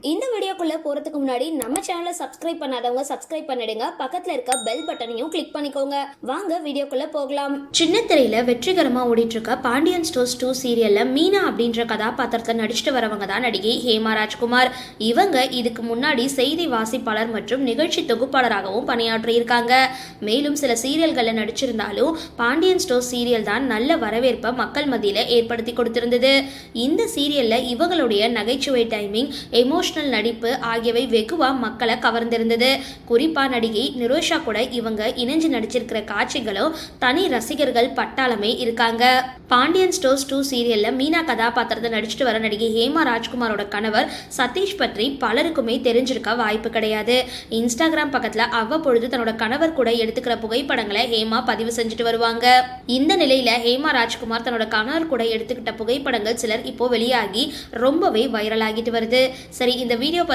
இந்த வீடியோக்குள்ளே போறதுக்கு முன்னாடி நம்ம சேனலை சப்ஸ்கிரைப் பண்ணாதவங்க சப்ஸ்கிரைப் பண்ணிடுங்க. பக்கத்தில் இருக்க பெல் பட்டனையும் கிளிக் பண்ணிக்கோங்க. வாங்க வீடியோக்குள்ளே போகலாம். சின்ன திரையில் வெற்றிகரமாக ஓடிட்டுருக்க பாண்டியன் ஸ்டோர்ஸ் டூ சீரியலில் மீனா அப்படின்ற கதாபாத்திரத்தில் நடிச்சிட்டு வரவங்க தான் நடிகை ஹேமா ராஜ்குமார். இவங்க இதுக்கு முன்னாடி செய்தி வாசிப்பாளர் மற்றும் நிகழ்ச்சி தொகுப்பாளராகவும் பணியாற்றி இருக்காங்க மேலும் சில சீரியல்களில் நடிச்சிருந்தாலும் பாண்டியன் ஸ்டோர் சீரியல் தான் நல்ல வரவேற்பை மக்கள் மத்தியில் ஏற்படுத்தி கொடுத்திருந்தது. இந்த சீரியலில் இவங்களுடைய நகைச்சுவை டைமிங் எமோஷனல் நடிப்பு ஆகியவை வெகுவா மக்களை கவர்ந்திருந்தது. குறிப்பா நடிகை நிரோஷா கூட இவங்க இணைஞ்சு நடிச்சிருக்கிற காட்சிகளும் தனி ரசிகர்கள் பட்டாளமே இருக்காங்க. பாண்டியன் ஸ்டோர்ஸ் டூ சீரியல்ல மீனா கதாபாத்திரத்தை நடிச்சிட்டு வர நடிகை ஹேமா ராஜ்குமாரோட கணவர் சதீஷ் பற்றி பலருக்குமே தெரிஞ்சிருக்க வாய்ப்பு கிடையாது. இன்ஸ்டாகிராம் பக்கத்துல அவ்வப்பொழுது தன்னோட கணவர் கூட எடுத்துக்கிற புகைப்படங்களை ஹேமா பதிவு செஞ்சுட்டு வருவாங்க. இந்த நிலையில ஹேமா ராஜ்குமார் தன்னோட கணவர் கூட எடுத்துக்கிட்ட புகைப்படங்கள் சிலர் இப்போ வெளியாகி ரொம்பவே வைரல் ஆகிட்டு வருது. சரி இந்த வீடியோ